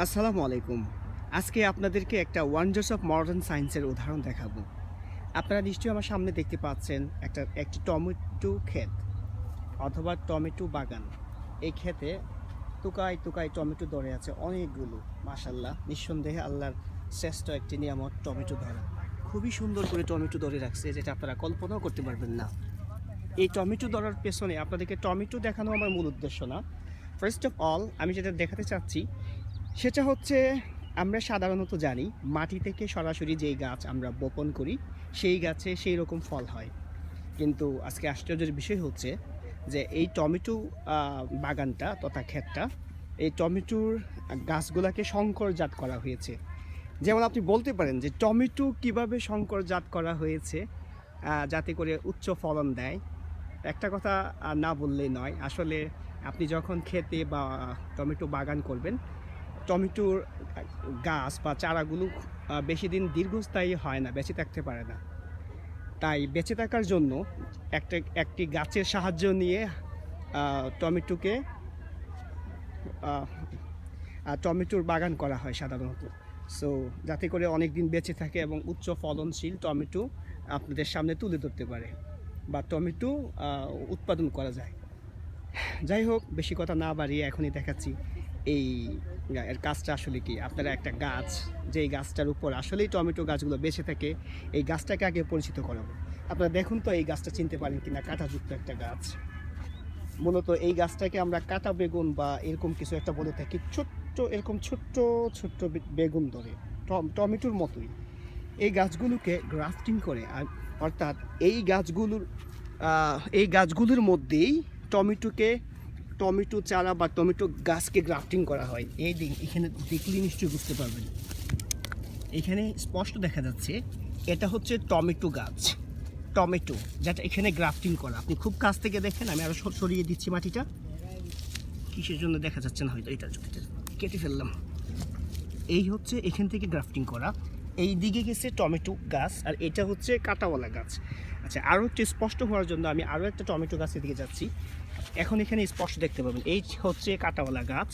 আসসালামু আলাইকুম। আজকে আপনাদেরকে একটা ওয়ান্ডার্স অফ মডার্ন সায়েন্সের উদাহরণ দেখাবো। আপনারা নিশ্চয়ই আমার সামনে দেখতে পাচ্ছেন একটা, একটি টমেটো ক্ষেত অথবা টমেটো বাগান। এই ক্ষেতে তুকাই তুকাই টমেটো ধরে আছে অনেকগুলো মাশাল্লাহ নিঃসন্দেহে আল্লাহর শ্রেষ্ঠ একটি নিয়ামত টমেটো ধরা। খুবই সুন্দর করে টমেটো ধরে রাখছে, যেটা আপনারা কল্পনাও করতে পারবেন না। এই টমেটো ধরার পেছনে আপনাদেরকে টমেটো দেখানো আমার মূল উদ্দেশ্য না। ফার্স্ট অফ অল আমি যেটা দেখাতে চাচ্ছি সেটা হচ্ছে, আমরা সাধারণত জানি মাটি থেকে সরাসরি যেই গাছ আমরা বপন করি, সেই গাছে সেই রকম ফল হয়। কিন্তু আজকে আশ্চর্যের বিষয় হচ্ছে যে এই টমেটো বাগানটা তথা ক্ষেতটা, এই টমেটোর গাছগুলোকে সংকরজাত করা হয়েছে। যেমন আপনি বলতে পারেন যে টমেটো কীভাবে সংকরজাত করা হয়েছে যাতে করে উচ্চ ফলন দেয়। একটা কথা না বললেই নয়, আসলে আপনি যখন খেতে বা টমেটো বাগান করবেন টমেটোর গাছ বা চারাগুলো বেশি দিন দীর্ঘস্থায়ী হয় না, বেঁচে থাকতে পারে না। তাই বেঁচে থাকার জন্য একটা, একটি গাছের সাহায্য নিয়ে টমেটোকে টমেটোর বাগান করা হয় সাধারণত। সো যাতে করে অনেক দিন বেঁচে থাকে এবং উচ্চ ফলনশীল টমেটো আপনাদের সামনে তুলে ধরতে পারে বা টমেটো উৎপাদন করা যায়। যাই হোক, বেশি কথা না বাড়িয়ে এখনই দেখাচ্ছি এই এর কাজটা আসলে কি? আপনারা একটা গাছ, যেই গাছটার উপর আসলেই টমেটো গাছগুলো বেঁচে থাকে, এই গাছটাকে আগে পরিচিত করাবো। আপনারা দেখুন তো এই গাছটা চিনতে পারেন কিনা, কাঁটাযুক্ত একটা গাছ। মূলত এই গাছটাকে আমরা কাঁটা বেগুন বা এরকম কিছু একটা বলে থাকি, ছোট্ট, এরকম ছোট্ট ছোট্ট বেগুন ধরে, টম- টমেটোর মতোই। এই গাছগুলোকে গ্রাফটিং করে, আর অর্থাৎ এই গাছগুলোর এই গাছগুলোর মধ্যেই টমেটোকে টমেটো চারা বা টমেটো গাছকে গ্রাফটিং করা হয়। এই এখানে দেখলে নিশ্চয়ই বুঝতে পারবেন। এখানে স্পষ্ট দেখা যাচ্ছে, এটা হচ্ছে টমেটো গাছ। টমেটো, যেটা এখানে গ্রাফটিং করা। আপনি খুব কাছ থেকে দেখেন, আমি আরও সরিয়ে দিচ্ছি মাটিটা। কিসের জন্য দেখা যাচ্ছে না হয়তো, এটা কেটে ফেললাম। এই হচ্ছে এখান থেকে গ্রাফটিং করা। এই দিকে গেছে টমেটো গাছ আর এটা হচ্ছে কাঁটাওয়ালা গাছ। আচ্ছা আরও একটু স্পষ্ট হওয়ার জন্য আমি আরও একটা টমেটো গাছের দিকে যাচ্ছি। এখন এখানে স্পষ্ট দেখতে পাবেন, এই হচ্ছে কাঁটাওয়ালা গাছ।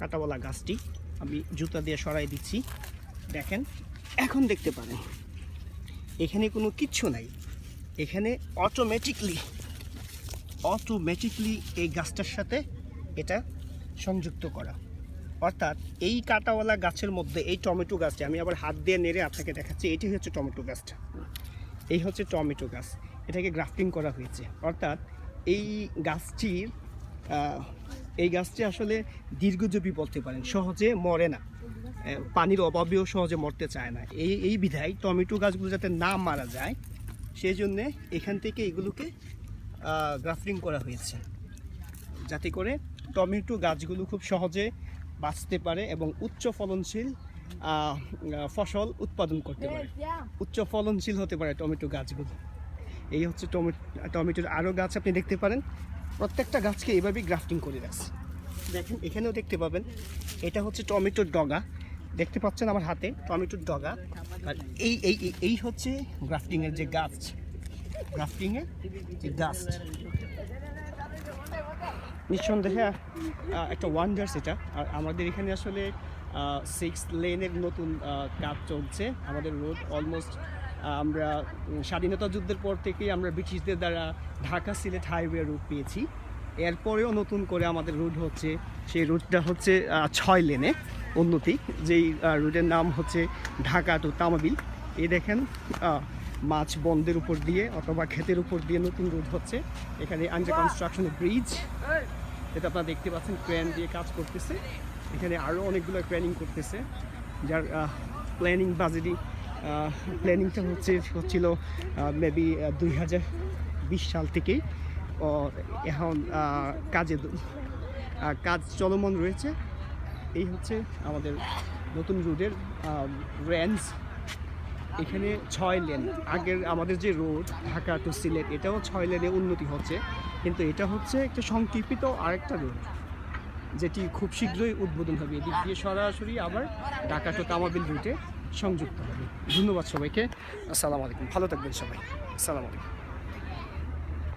কাঁটাওয়ালা গাছটি আমি জুতা দিয়ে সরাই দিচ্ছি। দেখেন, এখন দেখতে পারেন, এখানে কোনো কিচ্ছু নাই। এখানে অটোমেটিকলি অটোমেটিকলি এই গাছটার সাথে এটা সংযুক্ত করা। অর্থাৎ এই কাঁটাওয়ালা গাছের মধ্যে এই টমেটো গাছটি, আমি আবার হাত দিয়ে নেড়ে আপনাকে দেখাচ্ছি, এটি হচ্ছে টমেটো গাছটা। এই হচ্ছে টমেটো গাছ। এটাকে গ্রাফটিং করা হয়েছে। অর্থাৎ এই গাছটির এই গাছটি আসলে দীর্ঘজীবী বলতে পারেন, সহজে মরে না। পানির অভাবেও সহজে মরতে চায় না। এই এই বিধায় টমেটো গাছগুলো যাতে না মারা যায় সেই জন্যে এখান থেকে এগুলোকে গ্রাফটিং করা হয়েছে। যাতে করে টমেটো গাছগুলো খুব সহজে বাঁচতে পারে এবং উচ্চ ফলনশীল ফসল উৎপাদন করতে পারে। উচ্চ ফলনশীল হতে পারে টমেটো গাছগুলো। এই হচ্ছে টমেটো টমেটোর আরও গাছ আপনি দেখতে পারেন। প্রত্যেকটা গাছকে এইভাবেই গ্রাফটিং করে রাখছে। দেখেন এখানেও দেখতে পাবেন এটা হচ্ছে টমেটোর ডগা। দেখতে পাচ্ছেন আমার হাতে টমেটোর ডগা। আর এই এই এই- এই হচ্ছে গ্রাফটিংয়ের যে গাছ। গ্রাফটিংয়ের যে গাছ। নিঃসন্দেহে একটা ওয়ান্ডার্স এটা। আর আমাদের এখানে আসলে সিক্স লেনের নতুন কাজ চলছে। আমাদের রোড অলমোস্ট আমরা স্বাধীনতা যুদ্ধের পর থেকেই আমরা ব্রিটিশদের দ্বারা ঢাকা সিলেট হাইওয়ে রুট পেয়েছি। এরপরেও নতুন করে আমাদের রুট হচ্ছে, সেই রুটটা হচ্ছে ছয় লেনে উন্নতি যেই রুটের নাম হচ্ছে ঢাকা টু তামাবিল এই দেখেন মাছ বন্ধের উপর দিয়ে অথবা ক্ষেতের উপর দিয়ে নতুন রোড হচ্ছে। এখানে আন্ডার কনস্ট্রাকশন ব্রিজ এটা আপনারা দেখতে পাচ্ছেন ক্রেন দিয়ে কাজ করতেছে। এখানে আরও অনেকগুলো ক্রেনিং করতেছে, যার প্ল্যানিং বাজেটই প্ল্যানিংটা হচ্ছে, হচ্ছিল মেবি দুই হাজার বিশ সাল থেকেই এখন কাজে কাজ চলমান রয়েছে। এই হচ্ছে আমাদের নতুন রুটের রেঞ্জ এখানে ছয় লেন। আগের আমাদের যে রোড, ঢাকা টু সিলেট, এটাও ছয় লেনে উন্নতি হচ্ছে। কিন্তু এটা হচ্ছে একটা সংক্ষিপ্ত আরেকটা রোড, যেটি খুব শীঘ্রই উদ্বোধন হবে। এদিক দিয়ে সরাসরি আবার ঢাকা টু তামাবিল রুটে সংযুক্ত হবে। ধন্যবাদ সবাইকে। আসসালামু আলাইকুম। ভালো থাকবেন সবাই। আসসালামু আলাইকুম।